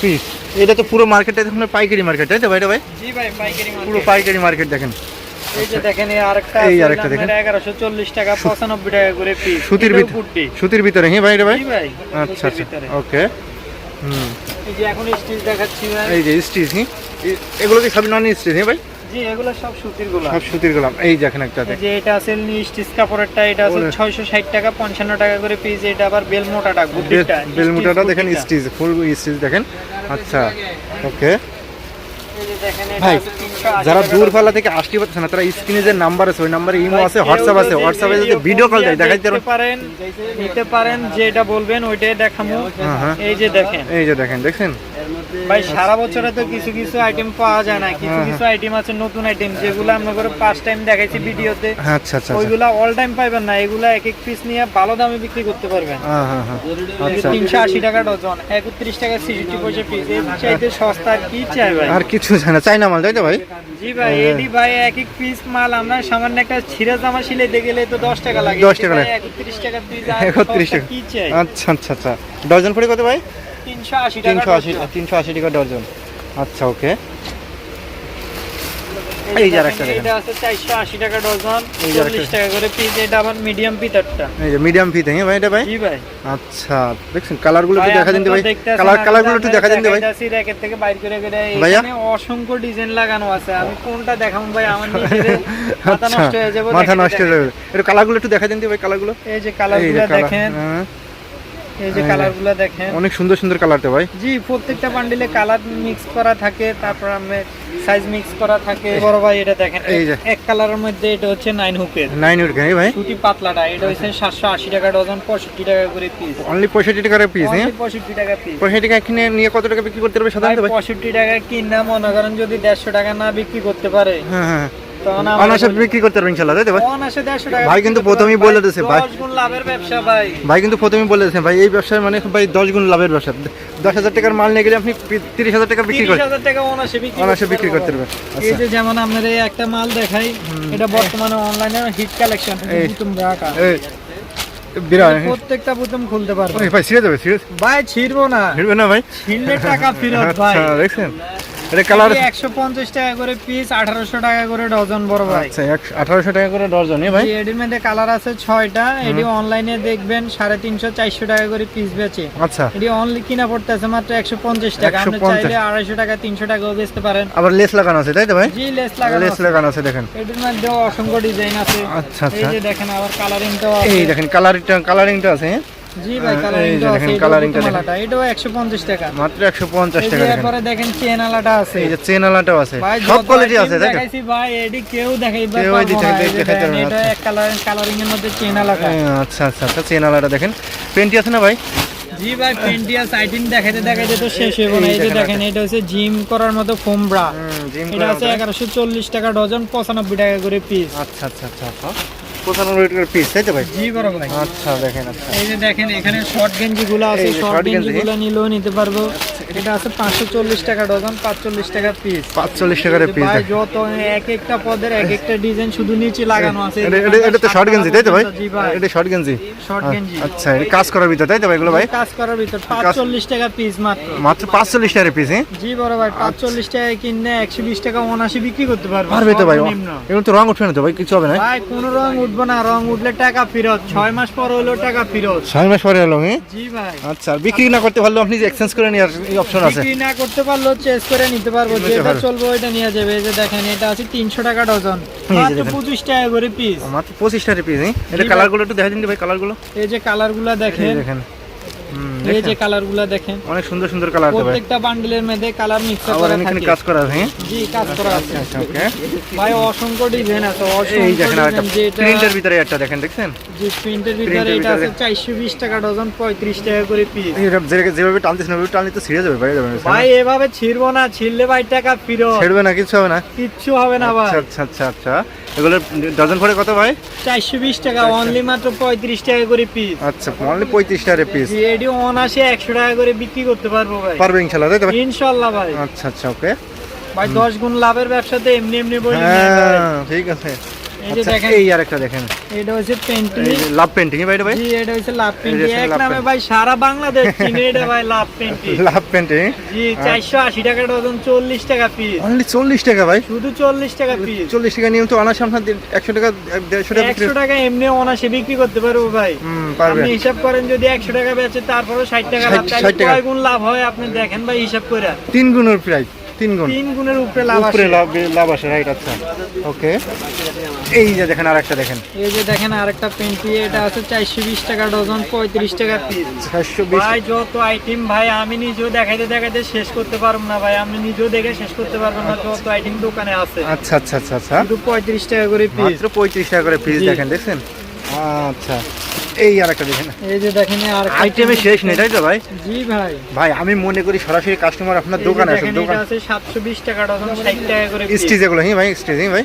S1: পিস
S2: এটা তো পুরো মার্কেটটা দেখুন পাইকারি মার্কেট তাই তো ভাই ভাই?
S1: জি ভাই পাইকারি মার্কেট
S2: পুরো পাইকারি মার্কেট দেখেন।
S1: এই যে দেখেন এই আরেকটা
S2: এই আরেকটা দেখেন।
S1: আপনার 1140 টাকা 95 টাকা করে পিস
S2: সুতির ভিতরে সুতির ভিতরে হ্যাঁ ভাই এটা ভাই?
S1: ভাই
S2: আচ্ছা আচ্ছা। ওকে হুম।
S1: এই যে এখন স্টিচ দেখাচ্ছি ভাই।
S2: এই যে স্টিচ হ্যাঁ এগুলো কি সব নন স্টিচ হ্যাঁ ভাই?
S1: জি এগুলো সব সুতির
S2: সব সুতির গোলাম এই দেখেন একটা
S1: এই যে এটা আছে স্টিচ কাপড়েরটা এটা আছে 660 টাকা 55 টাকা করে পিস এটা আবার বেল মোটাটা গুড্ডিটা
S2: বেলমুটাটা দেখেন স্টিচ ফুল স্টিচ দেখেন। আচ্ছা ওকে।
S1: দেখেন
S2: ভাই, যারা দূর পাল্লা থেকে আসতে পারছে না তারা স্ক্রিনে যে নাম্বার আছে ওই নাম্বারে ইমো আছে হোয়াটসঅ্যাপ আছে হোয়াটসঅ্যাপে যদি ভিডিও কল
S1: দেয়
S2: দেখাইতে
S1: পারেন নিতে পারেন যেটা বলবেন ওইটাই দেখামু।
S2: হ্যাঁ, হ্যাঁ।
S1: এই যে দেখেন।
S2: এই যে দেখেন দেখছেন?
S1: ভাই সারা বছরে তো কিছু কিছু আইটেম পাওয়া যায় না কিছু
S2: হ্যাঁ,
S1: কিছু আইটেম আছে নতুন আইটেম যেগুলো আমরা করে ফার্স্ট টাইম দেখাইছি ভিডিওতে
S2: হ্যাঁ, আচ্ছা আচ্ছা আচ্ছা।
S1: ওইগুলা অল টাইম পাইবেন না এগুলা এক এক পিস নিয়ে ভালো দামে বিক্রি করতে পারবেন।
S2: হ্যাঁ হ্যাঁ হ্যাঁ। আচ্ছা।
S1: তিনশো আশি টাকা ডজন একত্রিশ টাকা সিক্সটি পয়সা পিস এর চাইতে সস্তা আর কি চাই ভাই?
S2: আর কিছু জানা না চাইনা মাল তাই তো ভাই?
S1: জি ভাই এডি ভাই এক এক পিস মাল আমরা সামান্য একটা ছিঁড়া জামা সিলাইতে গেলে তো দশ টাকা লাগে।
S2: 10 টাকা।
S1: একত্রিশ টাকা পিস
S2: একত্রিশ টাকা।
S1: কি চাই?
S2: আচ্ছা আচ্ছা আচ্ছা। ডজন পড়ে কত ভাই?
S1: তিনশো আশি টাকা
S2: তিনশো আশি
S1: ডজন।
S2: তিনশো আশি টাকা ডজন। আচ্ছা ওকে।
S1: এই
S2: এই যে
S1: যে
S2: আরেকটা
S1: দেখেন,
S2: দেখেন।
S1: এটা আছে চারশো আশি টাকা ডজন করে পিস এটা আবার মিডিয়াম পিতারটা
S2: এই যে মিডিয়াম ফিতে হ্যাঁ ভাই এটা ভাই?
S1: জি ভাই।
S2: আচ্ছা দেখছেন কালারগুলো একটু দেখা দিন ভাই।
S1: তো
S2: কালার
S1: আমি
S2: কালারগুলো একটু দেখা দিন ভাই।
S1: থেকে বাইর করে করে
S2: ভাইয়া?
S1: এখানে অসংখ্য ডিজাইন লাগানো আছে। আমি কোনটা দেখাবো ভাই? আমার নিজের মাথা
S2: আচ্ছা
S1: নষ্ট হয়ে যাবে
S2: মাথা
S1: দেখেন,
S2: নষ্ট হয়ে যাবে। একটু দেখা দিন ভাই কালারগুলো
S1: এই যে
S2: এই যে কালার
S1: দেখেন।
S2: হ্যাঁ,
S1: এই যে
S2: এই যে।
S1: কালারগুলো দেখেন।
S2: অনেক সুন্দর সুন্দর কালার তো ভাই।
S1: জি প্রত্যেকটা বান্ডিলে কালার মিক্স করা থাকে তারপর সাইজ মিক্স করা থাকে। বড় ভাই এটা দেখেন
S2: এই যে।
S1: এক কালারের মধ্যে এটা হচ্ছে নাইন হুকের
S2: নাইন উইট হ্যাঁ ভাই?
S1: সুতি পাতলাটা এটা হচ্ছে সাতশো আশি টাকা ডজন পঁয়ষট্টি টাকা করে পিস
S2: অনলি পঁয়ষট্টি টাকার পিস হ্যাঁ?
S1: টাকা পিস
S2: পঁয়ষট্টি টাকা কিনে নিয়ে কত টাকা বিক্রি করতে পারবে সাধারণত ভাই?
S1: পঁয়ষট্টি টাকা কিনা মনে করেন যদি দেড়শো টাকা না বিক্রি করতে পারে।
S2: হ্যাঁ হ্যাঁ।
S1: তখন
S2: বিক্রি করতে পারবে ইনশাল্লাহ তাই তো ভাই? ভাই কিন্তু প্রথমেই বলে দিয়েছে, ভাই।
S1: ভাই।
S2: ভাই কিন্তু প্রথমেই বলে ভাই এই ব্যবসায় মানে ভাই দশ গুণ লাভের ব্যবসা। দশ হাজার টাকার মাল নিয়ে গেলে আপনি তিরিশ হাজার টাকা বিক্রি করেন
S1: বিক্রি করতে ভাই। এই
S2: আচ্ছা।
S1: যে যেমন আপনার এই একটা মাল দেখাই এটা বর্তমানে অনলাইনে হিট কালেকশন
S2: বিরাট।
S1: প্রত্যেকটা বুতুম খুলতে পারবে।
S2: ভাই ছিঁড়ে যাবে ছিঁড়ে
S1: ভাই ছিড়বো না।
S2: ছিঁড়বে না ভাই?
S1: ছিড়লে টাকা ফেরত ভাই।
S2: আচ্ছা দেখছেন? এটা কালার
S1: টাকা করে পিস আঠারোশো টাকা করে ডজন বড় ভাই।
S2: আচ্ছা টাকা করে ডজন ভাই?
S1: জি, মধ্যে কালার আছে ছয়টা। এটি অনলাইনে দেখবেন সাড়ে তিনশো চারশো টাকা করে পিস বেচে।
S2: আচ্ছা।
S1: এটি অনলি কিনা পড়তেছে মাত্র একশো পঞ্চাশ টাকা। আপনি চাইলে আড়াইশো টাকা তিনশো টাকাও বেচতে পারেন।
S2: আবার লেস লাগানো আছে তাই তো ভাই?
S1: জি লেস লাগানো
S2: লেস লাগানো আছে দেখেন।
S1: এটির মধ্যে অসংখ্য ডিজাইন আছে।
S2: আচ্ছা
S1: এই
S2: আচ্ছা
S1: যে দেখেন আবার কালারিংটাও
S2: এই
S1: আছে
S2: দেখেন কালারিংটা কালারিংটা আছে হ্যাঁ?
S1: জি ভাই
S2: এই
S1: আছে
S2: কালারিংটা দেখেন।
S1: এটাও একশো পঞ্চাশ টাকা।
S2: মাত্র একশো পঞ্চাশ
S1: এই যে
S2: টাকা দেখেন।
S1: এরপরে দেখেন চেন আলাটা আছে।
S2: এই যে চেন আলাটাও আছে। সব কোয়ালিটি আছে তাই
S1: দেখাইছি ভাই এডি কেউ দেখাইবার
S2: কেউ
S1: পারব
S2: দিতে-
S1: না। এই যে
S2: দেখাইতে না,
S1: এটা
S2: আচ্ছা।
S1: এক কালার কালারিং এর মধ্যে চেন আলাটা।
S2: হ্যাঁ, আচ্ছা আচ্ছা আচ্ছা চেন আলাটা দেখেন। পেন্টি আছে না ভাই?
S1: জি ভাই পেন্টিয়াস আইটেম দেখাইতে দেখাইতে তো শেষ হবে না।
S2: এই
S1: এই যে
S2: দেখেন
S1: দেখেন এটা হচ্ছে জিম করার মতো ফোম ব্রা এটা আছে এগারোশো চল্লিশ টাকা ডজন পঁচানব্বই টাকা করে পিস
S2: আচ্ছা আচ্ছা আচ্ছা। আচ্ছা পঁচানব্বই টাকার পিস তাই তো ভাই?
S1: জি বড় ভাই।
S2: আচ্ছা দেখেন আচ্ছা।
S1: এই যে দেখেন এখানে শর্ট আছে শর্ট নিলেও নিতে পারব। এটা আছে পাঁচশো চল্লিশ টাকা ডজন পাঁচচল্লিশ টাকা পিস
S2: পাঁচচল্লিশ টাকার পিস
S1: ভাই যত এক একটা পদের এক একটা ডিজাইন শুধু নিচে লাগানো আছে।
S2: এটা তো শর্ট গেঞ্জি তাই তো ভাই? এটা শর্ট গেঞ্জি।
S1: শর্ট গেঞ্জি।
S2: আচ্ছা এটা কাজ করার ভিতর তাই তো ভাই এগুলো ভাই?
S1: কাজ করার ভিতর পাঁচচল্লিশ টাকা পিস মাত্র।
S2: মাত্র পাঁচচল্লিশ টাকার পিস হ্যাঁ?
S1: জি বড় ভাই পাঁচচল্লিশ টাকায় কিনে একশো বিশ টাকা অনাশি বিক্রি করতে পারবে।
S2: পারবে তো ভাই এগুলো তো রং উঠবে না তো ভাই কিছু হবে না?
S1: ভাই কোন রং উঠবো না রং উঠলে টাকা ফেরত। ছয় মাস পর হলো টাকা ফেরত।
S2: ছয় মাস পরে হলো হ্যাঁ
S1: জি ভাই।
S2: আচ্ছা বিক্রি না করতে পারল আপনি এক্সচেঞ্জ করে নেওয়ার অপশন আছে।
S1: বিক্রি না করতে পারল চেঞ্জ করে নিতে পারব যেটা চলবে ওইটা নিয়ে যাবে। এই যে দেখেন এটা আছে তিনশো টাকা ডজন। মাত্র
S2: দেখেন।
S1: পঁচিশ টাকা করে পিস
S2: মাত্র 25 টাকা পিস এটা। কালারগুলো একটু দেখা দিন ভাই কালারগুলো
S1: এই যে কালারগুলো
S2: এই
S1: দেখেন
S2: দেখেন।
S1: এই যে
S2: দেখেন?
S1: কালারগুলা দেখেন।
S2: অনেক সুন্দর সুন্দর কালার
S1: প্রত্যেকটা বান্ডেলের মধ্যে কালার মিক্স
S2: আবার
S1: করা থাকে
S2: কাজ করা আছে হ্যাঁ?
S1: জি কাজ করা আছে।
S2: আচ্ছা ওকে।
S1: ভাই অসংখ্য ডিজাইন আছে
S2: এই দেখেন
S1: ডিজাইন
S2: প্রিন্টের ভিতরে একটা দেখেন দেখছেন?
S1: যে প্রিন্টের ভিতরে এটা আছে
S2: ভিতরে।
S1: চারশো বিশ টাকা ডজন পঁয়ত্রিশ টাকা করে পিস
S2: এইরকম যেভাবে টানতেছ না ওইভাবে টানলে তো ছিঁড়ে যাবে যাবে
S1: ভাই এভাবে ছিড়বো না ছিড়লে ভাই টাকা ফিরো
S2: ছেড়বে না কিছু হবে না।
S1: কিচ্ছু হবে না ভাই।
S2: আচ্ছা আচ্ছা আচ্ছা আচ্ছা। এগুলো ডজন করে কত ভাই?
S1: চারশো বিশ টাকা অনলি মাত্র পঁয়ত্রিশ টাকা করে পিস
S2: আচ্ছা অনলি পঁয়ত্রিশ টাকার পিস
S1: এডি অনাসে একশো টাকা করে বিক্রি করতে পারব ভাই।
S2: পারবে ইনশাল্লাহ তাই তো ভাই?
S1: ইনশাল্লাহ ভাই।
S2: আচ্ছা আচ্ছা ওকে।
S1: ভাই দশ গুণ লাভের ব্যবসাতে এমনি এমনি বলি
S2: হ্যাঁ ঠিক আছে।
S1: এই যে দেখেন
S2: এই আর দেখেন।
S1: এটা হচ্ছে পেন্টিং
S2: লাভ পেন্টিং ভাই এটা ভাই?
S1: জি এটা হচ্ছে লাভ
S2: এই
S1: এক নামে ভাই সারা বাংলাদেশ চিনে এটা ভাই লাভ পেন্টিং
S2: লাভ পেন্টিং
S1: জি চারশো আশি টাকা ডজন চল্লিশ টাকা পিস
S2: অনলি চল্লিশ টাকা ভাই?
S1: শুধু চল্লিশ টাকা পিস
S2: চল্লিশ টাকা নিয়ম তো অনার্স আপনার একশো টাকা টাকা বিক্রি
S1: একশো টাকা এমনি বিক্রি করতে পারব ভাই।
S2: পারবে।
S1: আপনি হিসাব করেন যদি একশো টাকা বেচে তারপরে ষাট টাকা লাভ
S2: 60
S1: তাহলে
S2: টাকা।
S1: গুণ লাভ হয়? আপনি দেখেন ভাই হিসাব করে
S2: তিন গুণের প্রাইস তিন গুণ।
S1: তিন গুণের উপরে লাভ
S2: উপরে লাভ লাভ আসে রাইট আচ্ছা। ওকে এই যে দেখেন আর একটা দেখেন।
S1: এই যে দেখেন আরেকটা পেন্টি এটা আছে চারশো বিশ টাকা ডজন পঁয়ত্রিশ টাকা পিস
S2: চারশো বিশ।
S1: ভাই যত আইটেম ভাই আমি নিজেও দেখাইতে দেখাইতে শেষ করতে পারব না ভাই। আমি নিজেও দেখে শেষ করতে পারব না যত আইটেম দোকানে আছে।
S2: আচ্ছা আচ্ছা আচ্ছা আচ্ছা।
S1: শুধু পঁয়ত্রিশ টাকা করে পিস
S2: মাত্র পঁয়ত্রিশ টাকা করে পিস। দেখেন দেখছেন? আচ্ছা। এই আর একটা দেখেন।
S1: এই যে দেখেন আর
S2: আইটেমে শেষ নেই তাই তো ভাই?
S1: জি ভাই।
S2: ভাই আমি মনে করি সরাসরি কাস্টমার আপনার দোকানে আসেন দোকান
S1: আছে 720 টাকা ডজন 60 টাকা করে।
S2: স্টিচ এগুলো হ্যাঁ ভাই স্টিচ হ্যাঁ ভাই।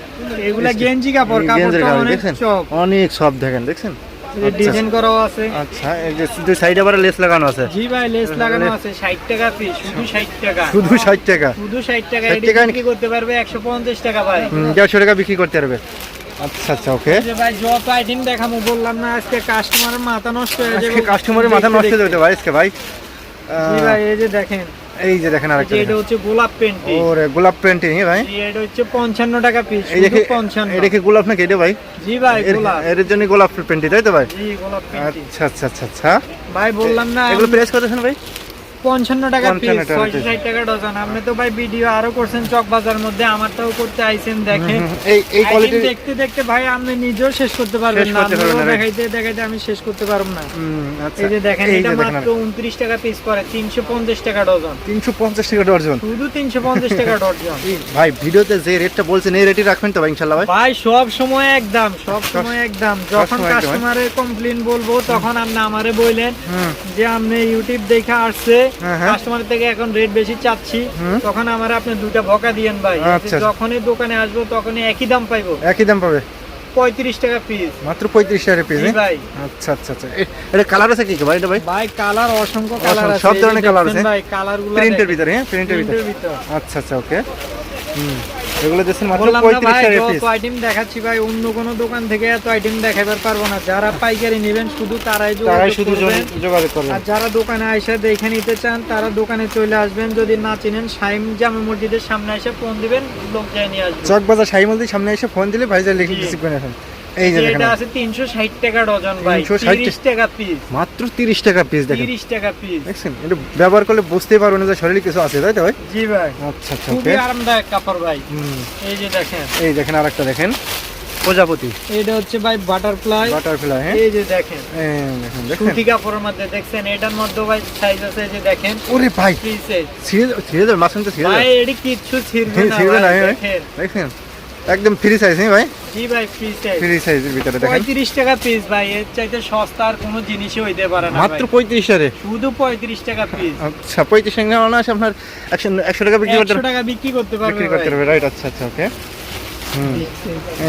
S1: এগুলা গেঞ্জি কাপড় কাপড়টা অনেক চক
S2: অনেক সব দেখেন দেখছেন? আচ্ছা।
S1: ডিজাইন করাও আছে।
S2: আচ্ছা এই যে দুই সাইডে আবার লেস লাগানো আছে।
S1: জি ভাই লেস লাগানো আছে 60 টাকা পিস শুধু 60 টাকা।
S2: শুধু ষাট টাকা।
S1: শুধু 60 টাকা
S2: 60
S1: এটি বিক্রি করতে পারবে 150 টাকা ভাই।
S2: হুম, দেড়শো টাকা বিক্রি করতে পারবে। আচ্ছা আচ্ছা ওকে
S1: যে ভাই যত আইটেম দেখামু বললাম না আজকে কাস্টমারের মাথা নষ্ট হয়ে যাবে।
S2: কাস্টমারের মাথা নষ্ট হয়ে যাবে ভাই আজকে ভাই।
S1: ভাই এই যে দেখেন।
S2: এই যে দেখেন
S1: এই
S2: আরেকটা
S1: এটা হচ্ছে গোলাপ পেন্টি
S2: ওরে গোলাপ প্রিন্টিং ভাই।
S1: এটা হচ্ছে 55 টাকা পিস
S2: এই দেখে
S1: 55
S2: এই দেখে গোলাপ নাকি এটা ভাই?
S1: জি ভাই
S2: এর
S1: গোলাপ।
S2: এর জন্য গোলাপ প্রিন্টি তাই তো ভাই?
S1: জি গোলাপ পেন্টি
S2: আচ্ছা আচ্ছা আচ্ছা আচ্ছা।
S1: ভাই বললাম না
S2: এগুলো প্রেস করেছেন ভাই?
S1: পঞ্চান্ন টাকা পিস
S2: টাকা
S1: ছয়শো
S2: piece।
S1: ষাট টাকা ডজন আপনি তো ভাই ভিডিও আরও করছেন চক বাজার মধ্যে আমারটাও করতে আইছেন দেখেন।
S2: এই এই কোয়ালিটির
S1: দেখতে দেখতে ভাই আপনি নিজেও শেষ করতে পারবেন না? দেখাইতে দেখাইতে আমি শেষ করতে পারব না।
S2: আচ্ছা।
S1: এই যে দেখেন এটা মাত্র উনত্রিশ টাকা পিস করে তিনশো পঞ্চাশ টাকা ডজন
S2: তিনশো পঞ্চাশ টাকা ডর্জন
S1: শুধু তিনশো পঞ্চাশ টাকা ডজন
S2: ভাই ভিডিওতে যে রেটটা বলছেন এই রেটই রাখবেন তো ভাই ইনশাল্লাহ ভাই?
S1: ভাই সব সময় একদম সব সময় একদম। যখন কাস্টমারের কমপ্লেন বলব তখন আপনি আমারে বললেন যে আপনি ইউটিউব দেখে আসছে। কাস্টমার থেকে এখন রেট বেশি চাচ্ছি। তখন আমার আপনি দুটা বকা দিয়েন ভাই।
S2: আচ্ছা।
S1: যখনই দোকানে আসব তখনই একই দাম পাইবো।
S2: একই দাম পাবে?
S1: পঁয়ত্রিশ টাকা পিস
S2: মাত্র পঁয়ত্রিশ টাকা পিস
S1: ভাই।
S2: আচ্ছা আচ্ছা আচ্ছা। এটা কালার আছে কি কি ভাই এটা ভাই?
S1: ভাই কালার অসংখ্য কালার আছে।
S2: সব ধরনের
S1: কালার
S2: আছে।
S1: ভাই কালারগুলো
S2: প্রিন্টের ভিতরে হ্যাঁ প্রিন্টের ভিতরে। আচ্ছা আচ্ছা ওকে হুম। এগুলো মাত্র
S1: বললাম না
S2: পঁয়ত্রিশ
S1: ভাই
S2: টাকা
S1: যত
S2: পিস
S1: আইটেম দেখাচ্ছি ভাই অন্য কোন দোকান থেকে এত আইটেম দেখাবার পারব না। যারা পাইকারি নেবেন শুধু তারাই
S2: তারাই শুধু যোগাযোগ করবেন।
S1: আর যারা দোকানে আইসা দেখে নিতে চান তারা দোকানে চলে আসবেন। যদি না চিনেন শাইম জামে মসজিদের সামনে এসে ফোন দিবেন লোক যায় নিয়ে আসবে।
S2: চক বাজার মসজিদের সামনে এসে ফোন দিলে ভাইজার লিখে। রিসিভ করে এই যে
S1: এটা আছে তিনশো ষাট টাকা ডজন ভাই
S2: 360
S1: টাকা পিস
S2: মাত্র তিরিশ টাকা পিস দেখেন।
S1: টাকা পিস
S2: দেখছেন? এটা ব্যবহার করলে বুঝতেই পারবেন যে শরীরে কিছু আছে তাই তো ভাই?
S1: জি ভাই।
S2: আচ্ছা আচ্ছা
S1: খুবই আরামদায়ক কাপড় ভাই। এই যে দেখেন।
S2: এই দেখেন আরেকটা দেখেন। প্রজাপতি।
S1: এটা হচ্ছে ভাই বাটারফ্লাই
S2: বাটারফ্লাই হ্যাঁ?
S1: এই যে দেখেন।
S2: এই দেখেন দেখেন।
S1: সুতি কাপড়ের মধ্যে দেখছেন এটার মধ্যে ভাই সাইজ আছে এই যে দেখেন।
S2: ওরে ভাই
S1: ফ্রি সাইজ
S2: ছিঁড়ে ছিঁড়ে দেবে তো
S1: ভাই
S2: দেবে?
S1: কিচ্ছু ছিড়বে না
S2: ছিঁড়বে না হ্যাঁ?
S1: দেখেন।
S2: দেখেন একদম ফ্রি সাইজ হ্যাঁ ভাই?
S1: জি ভাই ফ্রি সাইজ
S2: ফ্রি সাইজের ভিতরে দেখেন।
S1: পঁয়ত্রিশ টাকা পিস ভাই এর চাইতে সস্তা আর কোনো জিনিসই হইতে পারে না
S2: মাত্র
S1: ভাই।
S2: পঁয়ত্রিশ টাকা
S1: শুধু পঁয়ত্রিশ টাকা পিস
S2: আচ্ছা পঁয়ত্রিশ টাকা না আছে আপনার একশো একশো টাকা বিক্রি করতে
S1: একশো টাকা বিক্রি করতে পারবে
S2: বিক্রি করতে পারবে রাইট আচ্ছা আচ্ছা ওকে হুম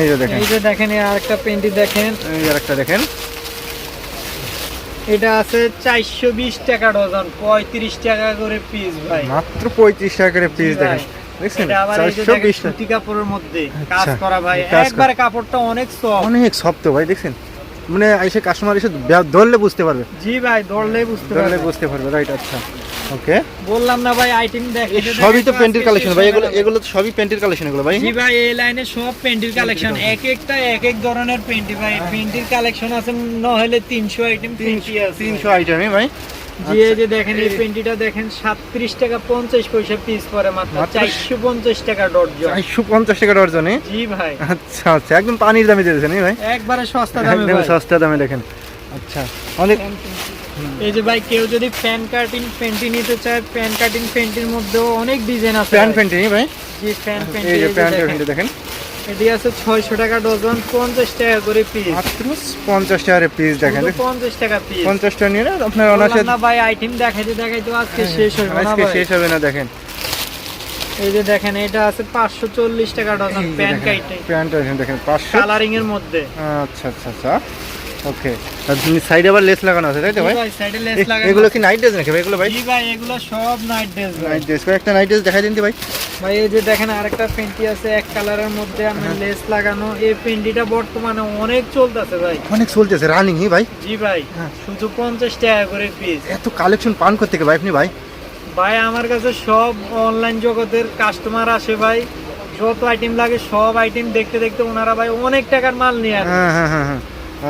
S2: এই যে দেখেন।
S1: এই যে দেখেন এই আরেকটা পেন্টি দেখেন।
S2: এই আর একটা দেখেন।
S1: এটা আছে চারশো বিশ টাকা ডজন পঁয়ত্রিশ টাকা করে পিস ভাই।
S2: মাত্র পঁয়ত্রিশ টাকা করে পিস দেখেন।
S1: এটা আবার এই যে দেখেন সুতি কাপড়ের মধ্যে কাজ
S2: আচ্ছা,
S1: করা ভাই। একবারে কাপড়টা অনেক সফট
S2: অনেক শক্ত ভাই দেখছেন? মানে এসে কাস্টমার এসে ধরলে বুঝতে পারবে।
S1: জি ভাই ধরলেই বুঝতে
S2: ধরলে বুঝতে পারবে রাইট আচ্ছা। ওকে
S1: বললাম না ভাই আইটেম দেখে
S2: সবই তো পেন্টের কালেকশন ভাই এগুলো এগুলো তো সবই পেন্টের কালেকশন এগুলো ভাই।
S1: জি ভাই এই লাইনে সব পেন্টির কালেকশন এক একটা এক এক ধরনের পেন্টি ভাই। পেন্টির কালেকশন আছে নহলে তিনশো আইটেম পেন্টি আছে।
S2: তিনশো আইটেমই ভাই।
S1: জি এই যে দেখেন এই পেন্টিটা দেখেন সাতত্রিশ টাকা পঞ্চাশ পয়সা পিস পরে মাত্র
S2: মাত্র
S1: চারশো পঞ্চাশ টাকা ডর্জন।
S2: চারশো পঞ্চাশ টাকা ডর্জনে
S1: জি ভাই।
S2: আচ্ছা আচ্ছা একদম পানির দামে দিয়েছেন এই ভাই?
S1: একবারে সস্তা দামে
S2: একদম সস্তা দামে দেখেন। আচ্ছা অনেক
S1: এই যে ভাই কেউ যদি প্যান কাটিং পেন্টি নিতে চায় প্যান কাটিং পেন্টির মধ্যেও অনেক ডিজাইন আছে
S2: প্যান্ট
S1: ভাই।
S2: প্যান্টি ভাই?
S1: জি প্যান পেন্টি
S2: এই যে প্যান্ট
S1: দেখেন।
S2: প্যান্টি দেখেন।
S1: এটি আছে ছয়শো টাকা ডজন পঞ্চাশ টাকা করে পিস
S2: মাত্র পঞ্চাশ টাকার পিস দেখেন।
S1: পঞ্চাশ টাকা পিস
S2: পঞ্চাশ টাকা নিয়ে আপনার অনাসে
S1: না ভাই আইটেম দেখাইতে দেখাইতে আজকে শেষ হবে
S2: আজকে শেষ হবে না দেখেন।
S1: এই যে দেখেন এটা আছে পাঁচশো চল্লিশ টাকা ডজন প্যান কাইটে।
S2: প্যান্ট দেখেন পাঁচশো
S1: কালারিং এর মধ্যে।
S2: আচ্ছা আচ্ছা আচ্ছা। ওকে আর তুমি সাইডে আবার লেস লাগানো আছে তাই তো ভাই?
S1: সাইডে লেস লাগানো
S2: এগুলো কি নাইট ড্রেস নাকি ভাই? এগুলো ভাই?
S1: জি ভাই এগুলো সব নাইট ড্রেস
S2: নাইট ড্রেস একটা নাইট ড্রেস দেখাই দিন ভাই।
S1: ভাই এই যে দেখেন আরেকটা পেন্টি আছে এক কালারের মধ্যে আমি
S2: হ্যাঁ।
S1: লেস লাগানো। এই পেন্টিটা বর্তমানে অনেক চলতেছে ভাই।
S2: অনেক চলতেছে রানিং ই ভাই।
S1: জি ভাই
S2: হ্যাঁ।
S1: শুধু পঞ্চাশ টাকা করে পিস
S2: এত কালেকশন পান করতে ভাই আপনি ভাই?
S1: ভাই আমার কাছে সব অনলাইন জগতের কাস্টমার আসে ভাই। যত আইটেম লাগে সব আইটেম দেখতে দেখতে ওনারা ভাই অনেক টাকার মাল নিয়ে আসে।
S2: হ্যাঁ হ্যাঁ হ্যাঁ হ্যাঁ।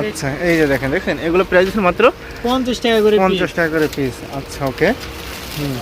S2: আচ্ছা এই যে দেখেন দেখেন এগুলো প্রাইস মাত্র
S1: পঞ্চাশ টাকা করে।
S2: পঞ্চাশ টাকা করে পিস আচ্ছা ওকে হুম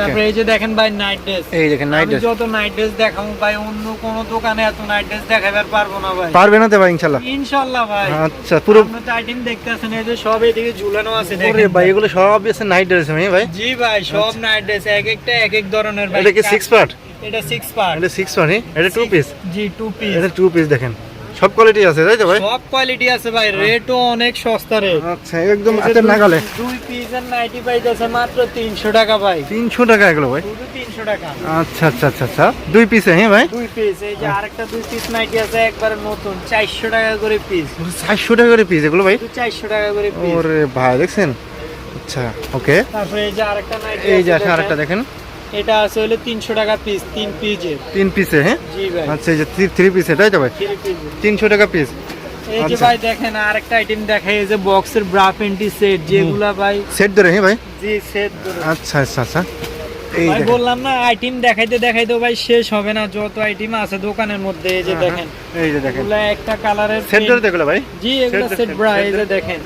S1: তারপরে এই যে দেখেন ভাই নাইট ড্রেস
S2: এই দেখেন নাইট ড্রেস
S1: যত নাইট ড্রেস দেখাবো ভাই অন্য কোন দোকানে এত নাইট ড্রেস দেখাবার পারব না ভাই।
S2: পারবে না তো ভাই ইনশাল্লাহ
S1: ইনশাল্লাহ ভাই।
S2: আচ্ছা পুরো
S1: আপনি আইটেম দেখতেছেন এই যে সব এদিকে ঝুলানো আছে
S2: ওরে
S1: দেখেন
S2: ভাই এগুলো সব আছে নাইট ড্রেস আমি ভাই।
S1: জি ভাই সব নাইট ড্রেস এক একটা এক এক ধরনের ভাই।
S2: এটা কি সিক্স পার্ট
S1: এটা সিক্স পার্ট
S2: এটা সিক্স পার্ট এটা টু পিস
S1: জি টু পিস
S2: এটা টু পিস দেখেন। সব কোয়ালিটি আছে তাই তো ভাই?
S1: সব কোয়ালিটি আছে ভাই রেটও অনেক সস্তা রেট
S2: আচ্ছা একদম হাতের নাগালে।
S1: দুই পিসের নাইটি পাইতেছে মাত্র তিনশো টাকা ভাই।
S2: তিনশো টাকা এগুলো ভাই?
S1: শুধু তিনশো টাকা।
S2: আচ্ছা আচ্ছা আচ্ছা আচ্ছা। দুই পিসে হ্যাঁ ভাই?
S1: দুই পিস এই যে আরেকটা দুই পিস নাইটি আছে একবারে নতুন চারশো টাকা করে পিস
S2: চারশো টাকা করে পিস এগুলো ভাই?
S1: শুধু চারশো টাকা করে পিস
S2: ওরে ভাই দেখছেন? আচ্ছা ওকে
S1: তারপরে এই যে আরেকটা নাইটি
S2: এই যে আরেকটা দেখেন।
S1: এটা আছে হলো তিনশো টাকা পিস তিন পিসের
S2: তিন পিসে হ্যাঁ?
S1: জি ভাই।
S2: আচ্ছা এই যে থ্রি পিসে তাই তো ভাই?
S1: থ্রি পিস
S2: তিনশো টাকা পিস
S1: এই যে
S2: আচ্ছা।
S1: ভাই দেখেন আরেকটা আইটেম দেখাই এই যে বক্সের ব্রা প্যান্টি সেট যেগুলা ভাই
S2: সেট ধরে হ্যাঁ ভাই?
S1: জি সেট
S2: আচ্ছা আচ্ছা আচ্ছা। এই
S1: ভাই বললাম না আইটেম দেখাইতে দেখাইতে ভাই শেষ হবে না যত আইটেম আছে দোকানের মধ্যে এই যে
S2: হ্যাঁ,
S1: দেখেন।
S2: এই যে দেখেন।
S1: এগুলা একটা কালারের
S2: সেট ধরে দেখল ভাই।
S1: জি এগুলা সেট ব্রা এই যে দেখেন।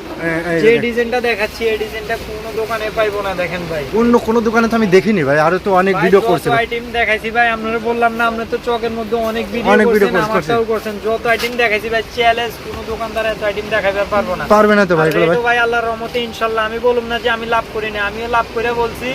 S1: যে ডিজাইনটা দেখাচ্ছি এই ডিজাইনটা কোনো দোকানে পাইবো না দেখেন ভাই।
S2: অন্য কোনো দোকানে তো আমি দেখিনি ভাই আরও তো অনেক ভিডিও করছে
S1: আইটেম দেখাইছি ভাই আপনারা বললাম না আপনি তো চকের মধ্যে অনেক ভিডিও
S2: অনেক video
S1: করছেন।
S2: করছেন।
S1: যত আইটেম দেখাইছি ভাই চ্যালেঞ্জ কোনো দোকানদার এত আইটেম দেখাইতে পারব না।
S2: পারবে না তো ভাই ভাই।
S1: আল্লাহর রহমতে ইনশাল্লাহ আমি বলুম না যে আমি লাভ করি না আমিও লাভ করে বলছি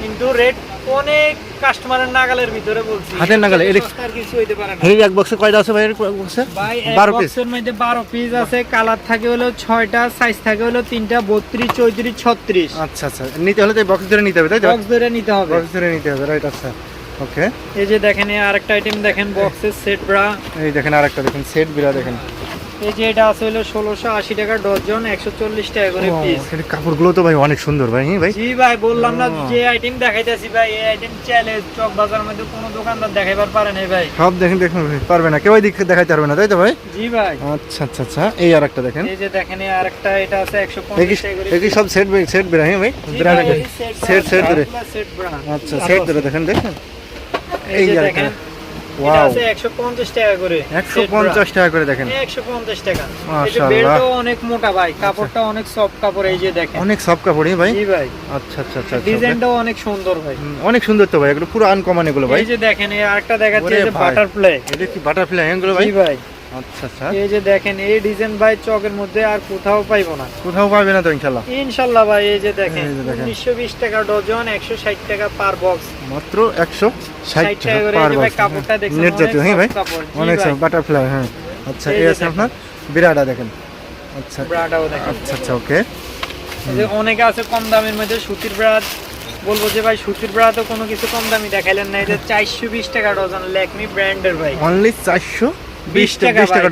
S1: কিন্তু রেট অনেক কাস্টমারের নাগালের ভিতরে বলছি।
S2: হাতের নাগালে,
S1: এর
S2: এর-
S1: কিছু হইতে পারে না।
S2: এই এক বক্সে কয়টা আছে ভাই এর বক্সে
S1: ভাই এক
S2: বারো পিস
S1: বক্সের মধ্যে বারো পিস আছে কালার থাকে হলো ছয়টা সাইজ থাকে হলো তিনটা বত্রিশ চৌত্রিশ ছত্রিশ।
S2: আচ্ছা আচ্ছা নিতে হলে তো বক্স ধরে নিতে হবে তাই তো?
S1: বক্স ধরে নিতে হবে।
S2: বক্স ধরে নিতে হবে রাইট আচ্ছা ওকে
S1: এই যে দেখেন আরেকটা আইটেম দেখেন বক্সের সেট ব্রা
S2: এই দেখেন আরেকটা দেখেন সেট বিরা দেখেন।
S1: এই যে এটা আছে হলো ষোলোশো আশি টাকা ডজন একশো চল্লিশ টাকা করে পিস
S2: কাপড়গুলো তো ভাই অনেক সুন্দর ভাই হ্যাঁ ভাই?
S1: জি ভাই বললাম না যে আইটেম দেখাইতেছি ভাই এই আইটেম চ্যালেঞ্জ চক বাজার মধ্যে কোনো দোকানদার দেখাইবার পারে নাই ভাই।
S2: সব দেখেন দেখুন ভাই, পারবে না কেউ দিক দেখাইতে পারবে না তাই তো ভাই?
S1: জি ভাই।
S2: আচ্ছা আচ্ছা আচ্ছা এই আরেকটা দেখেন।
S1: এই যে দেখেন এই আরেকটা এটা আছে একশো পঞ্চাশ টাকা করে
S2: সব সেট সেট বিরা হ্যাঁ ভাই? Set set
S1: set bra।
S2: আচ্ছা সেট দেখেন দেখেন।
S1: এই যে দেখেন। এটা আছে একশো পঞ্চাশ টাকা করে।
S2: একশো
S1: set bra।
S2: পঞ্চাশ টাকা করে দেখেন।
S1: একশো পঞ্চাশ টাকা। যে বেল্টও অনেক মোটা ভাই। কাপড়টা অনেক সফট কাপড় এই যে দেখেন।
S2: অনেক সব কাপড় হ্যাঁ ভাই?
S1: জি ভাই।
S2: আচ্ছা আচ্ছা আচ্ছা আচ্ছা,
S1: ডিজাইনটাও অনেক সুন্দর ভাই।
S2: অনেক সুন্দর তো ভাই এগুলো পুরো আনকমন এগুলো ভাই।
S1: এই যে দেখেন এই আরেকটা দেখাচ্ছে
S2: ভাই।
S1: বাটারফ্লাই
S2: এটা কি বাটারফ্লাই এগুলো ভাই?
S1: জি ভাই।
S2: আচ্ছা আচ্ছা।
S1: এই যে দেখেন এই ডিজাইন ভাই চকের মধ্যে আর কোথাও পাইবো না।
S2: কোথাও পাবে না তো ইনশাল্লাহ।
S1: ইনশাল্লাহ ভাই এই যে দেখেন উনিশশো বিশ টাকা ডজন একশো ষাট টাকা পার বক্স।
S2: মাত্র একশো ষাট
S1: টাকা
S2: পার বক্স।
S1: কাপড়টা
S2: নেট জাতীয় হ্যাঁ ভাই?
S1: কাপড়। জি
S2: অনেক বাটারফ্লাই হ্যাঁ। আচ্ছা
S1: এই
S2: এই আছে আপনার? বিরাটা দেখেন। আচ্ছা।
S1: ব্রাটাও দেখেন।
S2: আচ্ছা আচ্ছা ওকে।
S1: যে অনেকে আছে কম দামের মধ্যে সুতির ব্রাত বলব যে ভাই সুতির ব্রা তো কোনো কিছু কম দামি দেখাইলেন না। এটা চারশো বিশ টাকা ডজন ল্যাকমি ব্র্যান্ডের ভাই।
S2: অনলি চারশো বিশ
S1: বিশ
S2: টাকা
S1: টাকা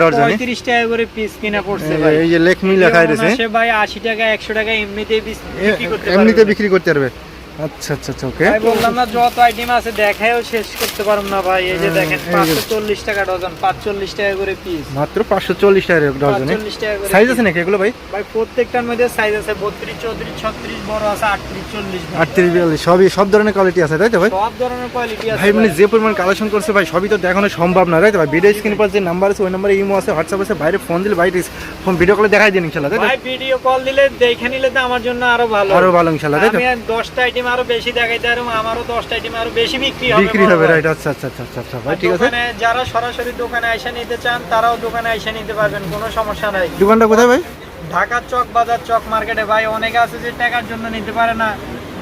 S2: বিশ টাকা
S1: করে পিস কিনা পড়ছে ভাই।
S2: এই যে লেখমি লেখা রয়েছে
S1: সে ভাই টাকা টাকা এমনিতেই বিক্রি করতে
S2: এমনিতে বিক্রি করতে পারবে। আচ্ছা আচ্ছা আচ্ছা ওকে
S1: ভাই বললাম না যত আইটেম আছে দেখায়ও শেষ করতে পারব না ভাই। এই যে
S2: হুম,
S1: দেখেন
S2: এই যে-
S1: পাঁচশো চল্লিশ টাকা ডজন পাঁচচল্লিশ টাকা করে পিস
S2: মাত্র পাঁচশো চল্লিশ টাকা ডজনে
S1: টাকা করে
S2: সাইজ আছে নাকি এগুলো ভাই?
S1: ভাই প্রত্যেকটার মধ্যে সাইজ আছে বত্রিশ চৌত্রিশ ছত্রিশ বড় আছে আটত্রিশ চল্লিশ ভাই।
S2: আটত্রিশ বিয়াল্লিশ সবই সব ধরনের কোয়ালিটি আছে তাই তো ভাই?
S1: সব ধরনের কোয়ালিটি আছে
S2: ভাই মানে যে পরিমাণ কালেকশন করছে ভাই সবই তো দেখানো সম্ভব না তাই তো ভাই? ভিডিও স্ক্রিন পর যে নাম্বার আছে ওই নাম্বারে ইমো আছে হোয়াটসঅ্যাপ আছে বাইরে ফোন দিলে বাইরে ফোন ভিডিও কলে দেখাই দিন ইনশাল্লাহ তাই
S1: ভাই ভিডিও কল দিলে দেখে নিলে তো আমার জন্য আরও ভালো।
S2: আরও ভালো ইনশাল্লাহ তাই তো?
S1: আমি আর দশটা আইটেম আরও বেশি দেখাইতে পারব আমারও দশটা আইটেম আরও বেশি বিক্রি হবে
S2: বিক্রি হবে রাইট আচ্ছা আচ্ছা আচ্ছা ভাই ঠিক আছে।
S1: দোকানে যারা সরাসরি দোকানে আইসা নিতে চান তারাও দোকানে আইসা নিতে পারবেন কোনো সমস্যা নাই।
S2: দোকানটা কোথায় ভাই?
S1: ঢাকার চক বাজার চক মার্কেটে ভাই অনেকে আছে যে টাকার জন্য নিতে পারে না।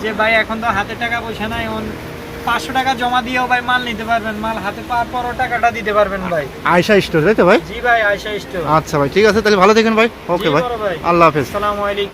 S1: যে ভাই এখন তো হাতে টাকা পয়সা নাই পাঁচশো টাকা জমা দিয়েও ভাই মাল নিতে পারবেন। মাল হাতে পাওয়ার পরও টাকাটা দিতে পারবেন ভাই।
S2: আয়সা স্টোর তাই তো ভাই?
S1: জি ভাই আইসা স্টোর।
S2: আচ্ছা ভাই ঠিক আছে তাহলে ভালো থাকেন ভাই। ওকে ভাই।
S1: ভাই।
S2: আল্লাহ হাফেজ।
S1: আসসালামু আলাইকুম।